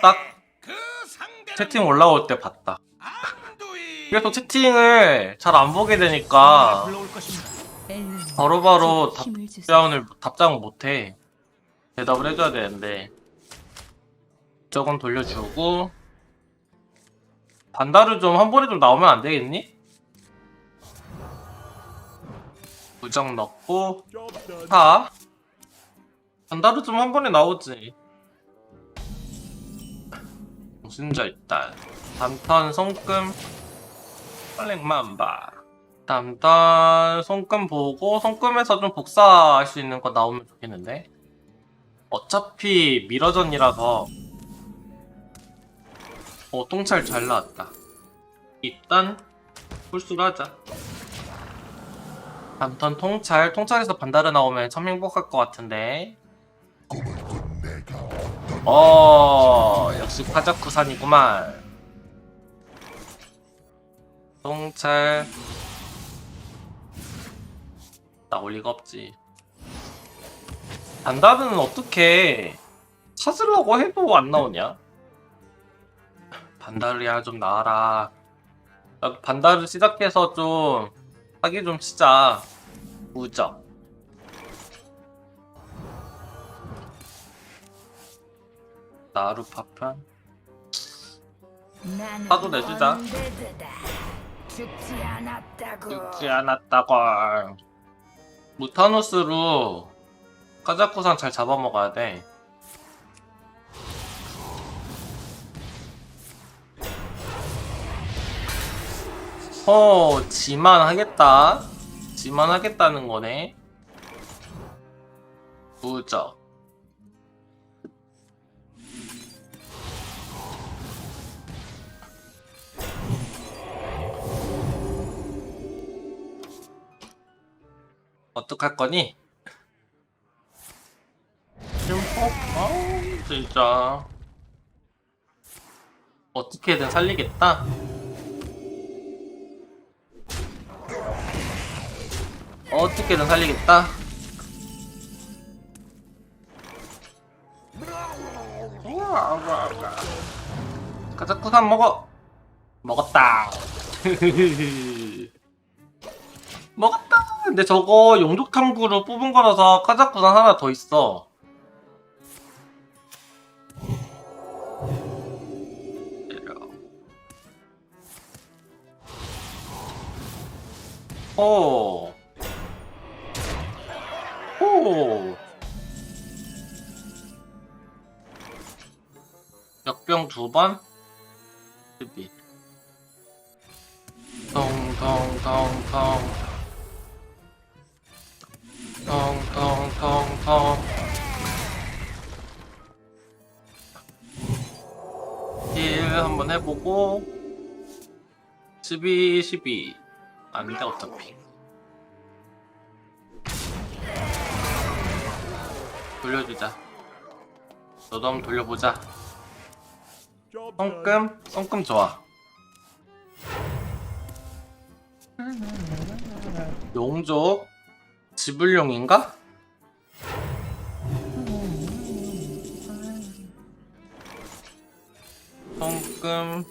딱그 채팅 올라올 때 봤다. 그래서 채팅을 잘 안 보게 되니까 것입니다. 바로바로 주세요. 답장을 답장을 못해. 대답을 해줘야 되는데 저건 돌려주고 반다를 좀한 번에 좀 나오면 안 되겠니? 무적 넣고 타 반다르 좀한 번에 나오지 일단. 담턴 손금 빨랭만바. 담턴 손금 보고 손금에서 좀 복사할 수 있는 거 나오면 좋겠는데? 어차피 미러전이라서. 어 똥찰 잘 나왔다. 일단 홀수로 하자. 담턴 통찰 통찰에서 반다르 나오면 참 행복할 것 같은데 어 역시 카자쿠산이구만. 통찰. 나올 리가 없지. 반다르는 어떻게 찾으려고 해도 안 나오냐? 반다르야 좀 나와라. 나 반다르 시작해서 좀 하기 좀 치자. 무적 나루 파편 나도 내주자. 죽지 않았다고. 죽지 않았다고 무타누스로 카자쿠산 잘 잡아먹어야 돼 어, 지만 하겠다. 지만 하겠다는 거네. 무적. 어떡할 거니? 심포? 아 진짜. 어떻게든 살리겠다. 어떻게든 살리겠다. 가자 쿠산 먹어. 먹었다. 먹었다. 근데 저거 용족 탐구로 뽑은 거라서 카자쿠산 하나 더 있어. 오. 오. 역병 두 번? 12. 통통통통. 통통통통. 일 한번 해보고 12, 12. 안 돼, 어차피. 돌려주자. 너도 한번 돌려보자. 손금? 손금 좋아. 용족? 지불용인가? 손금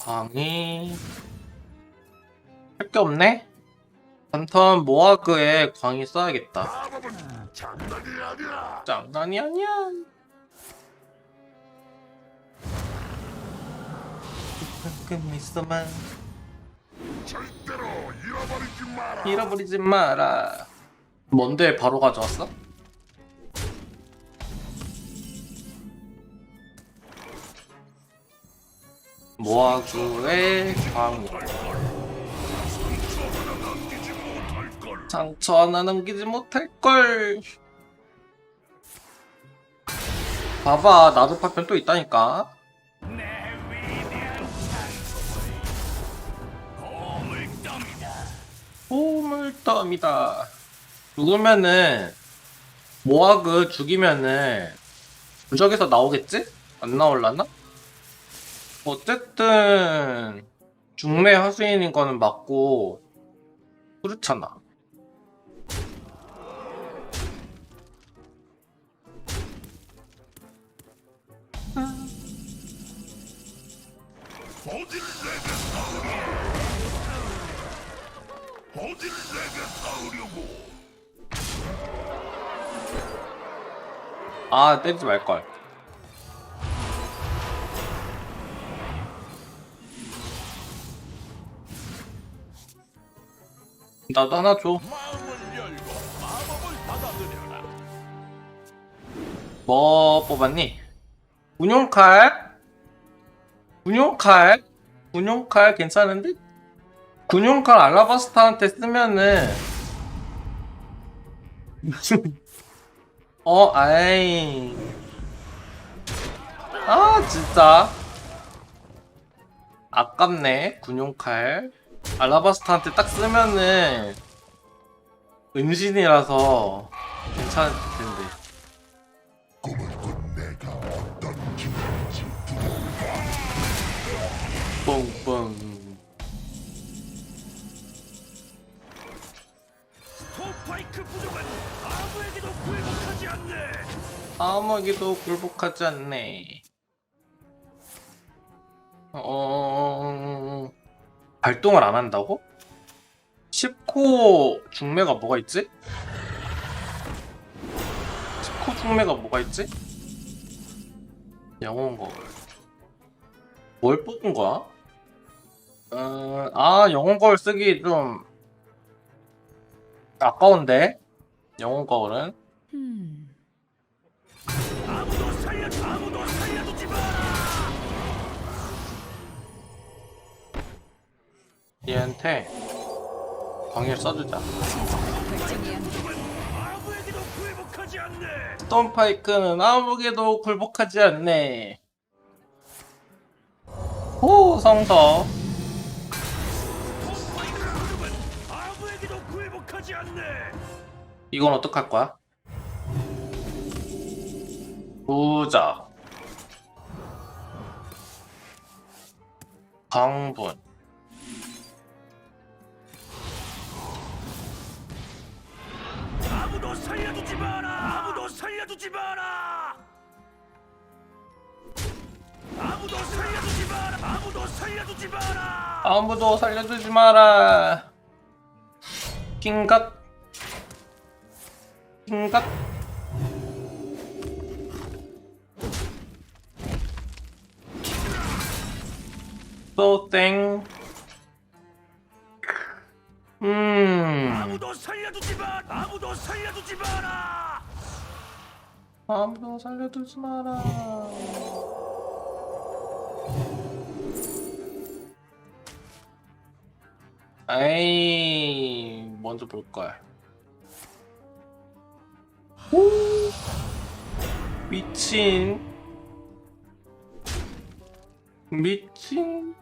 광희 할 게 없네? 반턴 모아그에 광희 써야겠다 장난이 아니야. 장난이 아니야 방금 있어만 절대로 잃어버리지 마라. 잃어버리지 마라 뭔데 바로 가져왔어? 모아그의 광희 상처 하나 남기지 못할걸 봐봐 나도 파편 또 있다니까 보물덤이다 죽으면은 모아그 죽이면은 무적에서 나오겠지? 안 나올라나? 어쨌든 중매 하수인인 거는 맞고 그렇잖아 아 때리지 말걸 나도 하나 줘. 뭐 뽑았니? 군용칼? 군용칼? 군용칼 괜찮은데? 군용칼 알라바스타한테 쓰면은 어 아이 아 진짜. 아깝네 군용칼. 알라바스타한테 딱 쓰면은 은신이라서 괜찮을 텐데 아무에게도 굴복하지 않네. 어... 발동을 안 한다고? 10코 중매가 뭐가 있지? 10코 중매가 뭐가 있지? 거울. 뭘 뽑은 거야? 어... 아, 거울 쓰기 좀 아까운데? 영웅 거울은? 음, 얘한테 광일 써주자. 스톤파이크는 아무에게도 굴복하지 않네. 오 성서. 이건 어떡할 거야? 부자. 강분. 살려두지 마라. 아무도 살려두지 마라. 아무도 살려두지 마라. 아무도 살려두지 마라. 아무도 살려주지 마라. 킹갓. 킹갓. 또 땡. 음. 아무도 살려두지 마. 아무도 살려두지 마라. 아무도 살려두지 마라. 에이, 먼저 볼 걸. 오, 미친. 미친.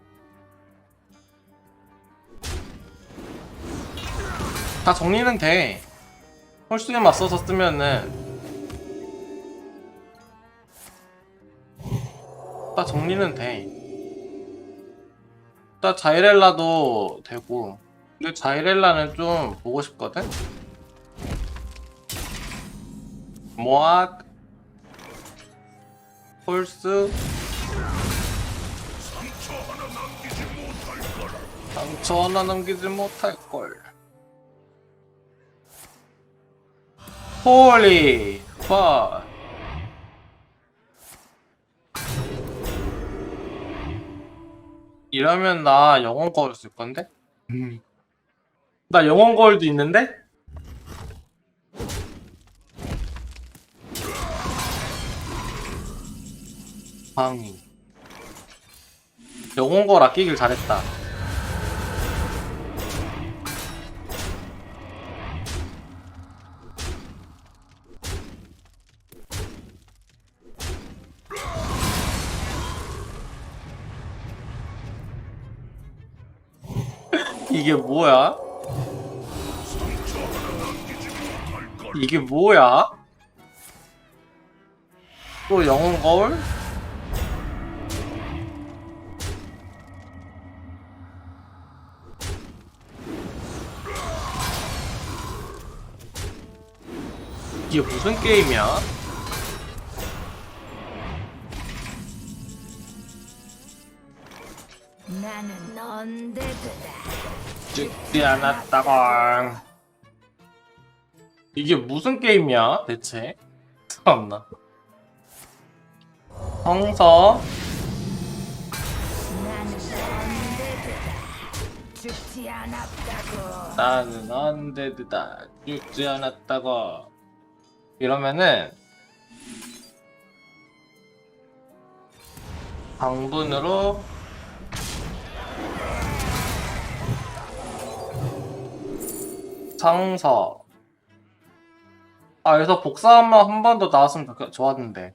다 정리는 돼. 홀수에 맞서서 쓰면은 다 정리는 돼. 나 자이렐라도 되고. 근데 자이렐라는 좀 보고 싶거든? 모악 홀스 상처 하나 남기지 못할 거라. 상처 하나 남기지 못할 걸. 홀리 파. 이러면 나 영원 거울 쓸 건데? 나 영원 거울도 있는데? 방이 영원 거울 아끼길 잘했다. 이게 뭐야? 이게 뭐야? 또 영웅 거울? 이게 무슨 게임이야? 죽지 않았다고. 이게 무슨 게임이야, 대체? 참나. 성서. 나는 언데드다. 죽지 않았다고. 이러면은, 방분으로 상서 아 여기서 복사한만 한 번 더 나왔으면 좋- 좋았는데.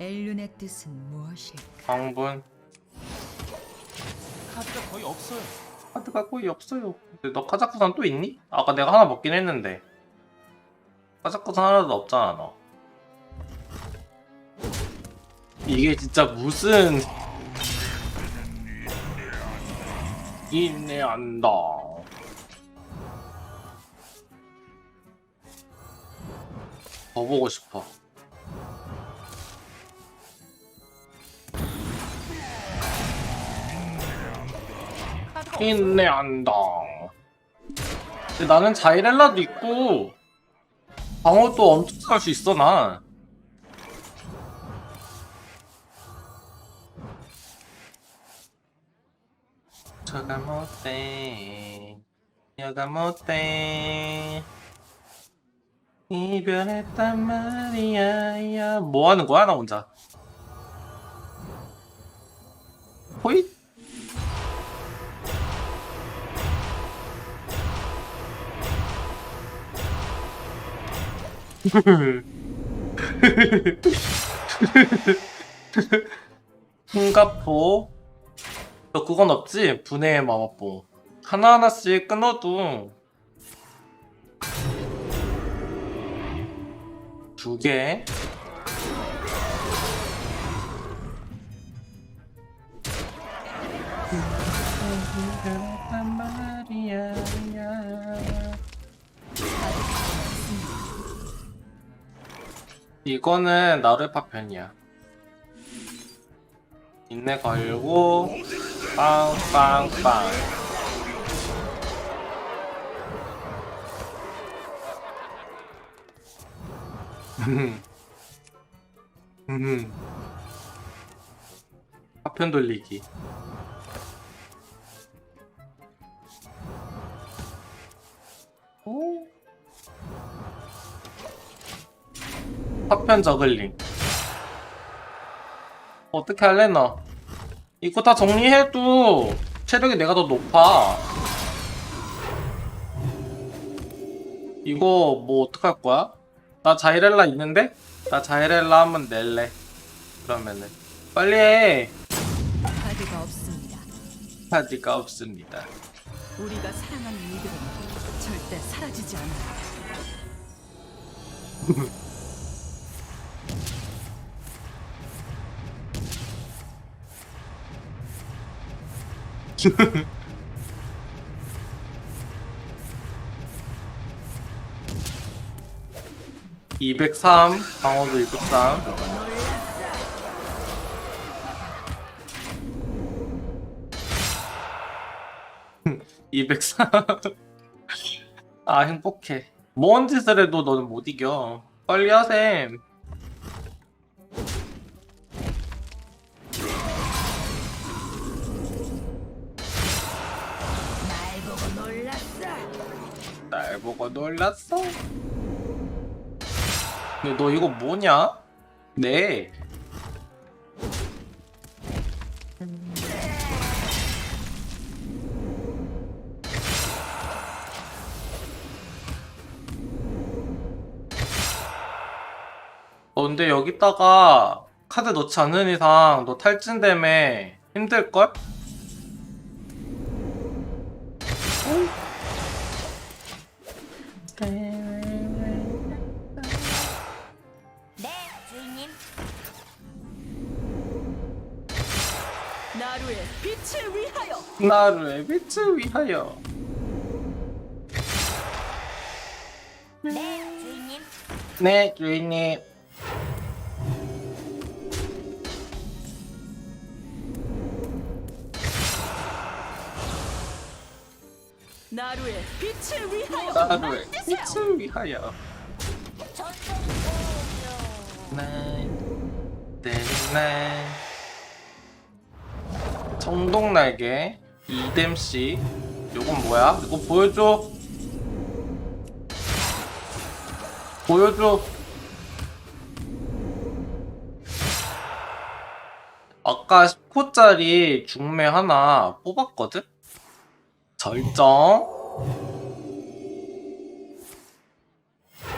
엘룬의 뜻은 무엇일까? 방분. 카드가 거의 없어요. 카드가 거의 없어요. 근데 너 카자쿠산 또 있니? 아까 내가 하나 먹긴 했는데. 카자쿠산 하나도 없잖아 너. 이게 진짜 무슨 인내한다 더 보고 싶어. 인내한다 근데 나는 자이렐라도 있고 방어도 엄청 잘수 있어 난. 저가 못돼 여가 못돼 이별했단 말이야 야. 뭐 하는 거야 나 혼자 호잇 흥가포 너 그건 없지? 분해의 마법봉 하나하나씩 끊어도 두 개 이거는 나르파 편이야. 인내 걸고 빵빵빵. 음. 파편 돌리기. 오. 파편 저글링. 어떻게 할래 너? 이거 다 정리해도 체력이 내가 더 높아. 이거 뭐 어떡할 거야? 나 자이렐라 있는데? 나 자이렐라 한번 낼래. 그러면은 빨리 해. 카드가 없습니다. 카드가 없습니다. 우리가 사랑하는 이들은 절대 사라지지 않아요. (203) 방어도 (203) 203. 아, 행복해. 뭔 짓을 해도 너는 못 이겨. 빨리 하셈. 날 보고 놀랐어. 너 이거 뭐냐? 네. 어, 근데 여기다가 카드 넣지 않는 이상 너 탈진되면 힘들걸? 네, 나를 빛을 위하여. 네, 주인님. 네, 주인님. 나루의 빛을 위하여 나루의. 빛을 위하여 전설이 오요. 날 때리네 청동날개 이뎀씨. 요건 뭐야? 이거 보여줘. 보여줘. 아까 10호짜리 중매 하나 뽑았거든? 절정.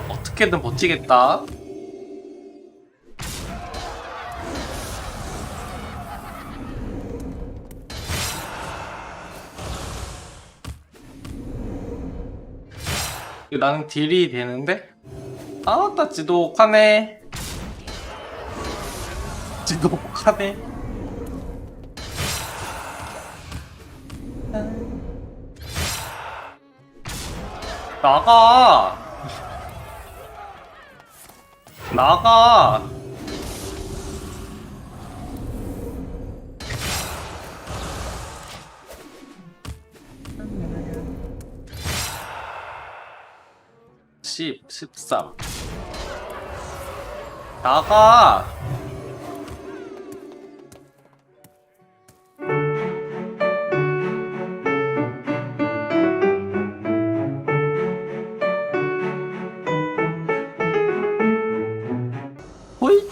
어떻게든 버티겠다 나는 딜이 되는데? 아, 나 지독하네. 지독하네. 나가! 나가! 십, 십삼. 나가! 호이?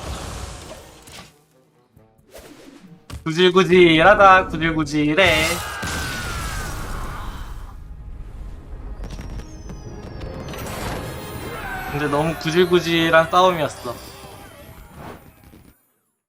구질구질하다, 구질구질해. 너무 구질구질한 싸움이었어.